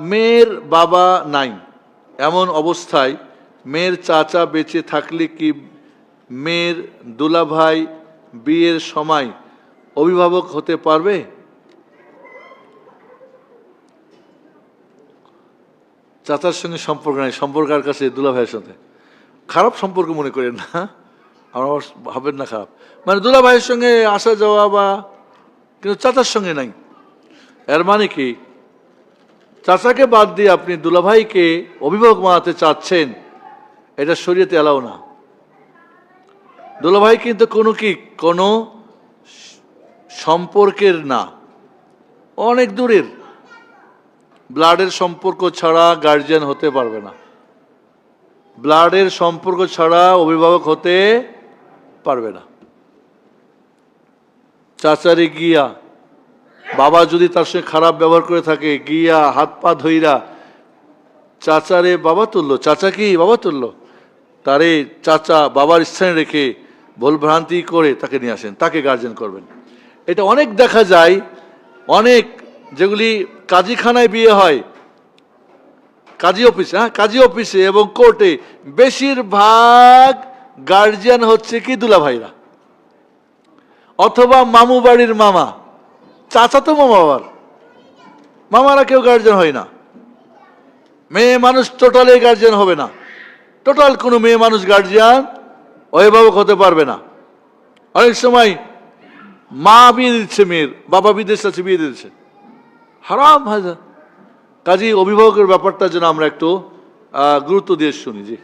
মেয়ের বাবা নাই। এমন অবস্থায় মেয়ের চাচা বেঁচে থাকলে কি মেয়ের দুলাভাই বিয়ের সময় অভিভাবক হতে পারবে? চাচার সঙ্গে সম্পর্ক নাই সম্পর্ক আর কাছে দুলাভাইয়ের সাথে। খারাপ সম্পর্ক মনে করেন না। আমার ভাবেন না খারাপ। মানে দুলাভাইয়ের সঙ্গে আসা যাওয়া বা, কিন্তু চাচার সঙ্গে নাই। এর মানে কি? চাচাকে বাদ দিয়ে আপনি দুলাভাইকে অভিভাবক বানাতে চাচ্ছেন, এটা শরীয়তে এলাও না। দুলাভাই কিন্তু কোনো কি কোনো সম্পর্কের না, অনেক দূরের। ব্লাডের সম্পর্ক ছাড়া গার্জিয়ান হতে পারবে না। ব্লাডের সম্পর্ক ছাড়া অভিভাবক হতে পারবে না। চাচারে গিয়া বাবা যদি তার সঙ্গে খারাপ ব্যবহার করে থাকে, গিয়া হাত পা ধইরা, চাচারে বাবা তুললো। চাচা কি? বাবা তুললো। তারে চাচা বাবার স্থানে রেখে ভুলভ্রান্তি করে তাকে নিয়ে আসেন, তাকে গার্জেন করবেন। এটা অনেক দেখা যায়, অনেক যেগুলি কাজীখানায় বিয়ে হয়, কাজী অফিসে হ্যাঁ কাজী অফিসে এবং কোর্টে বেশিরভাগ গার্জিয়ান হচ্ছে কি? দুলাভাইরা। অথবা মামু বাড়ির মামা। চাচা তো মামা আবার মামারা কেউ গার্জেন হয় না। মেয়ে মানুষ টোটালি গার্জেন হবে না। টোটাল কোনো মেয়ে মানুষ গার্জিয়ান অভিভাবক হতে পারবে না। অনেক সময় মা বিয়ে দিচ্ছে মেয়ের, বাবা বিদেশ আছে, বিয়ে দিচ্ছে হারাম হাজা। কাজী অভিভাবকের ব্যাপারটা যেন আমরা একটু গুরুত্ব দিয়ে শুনি, জি।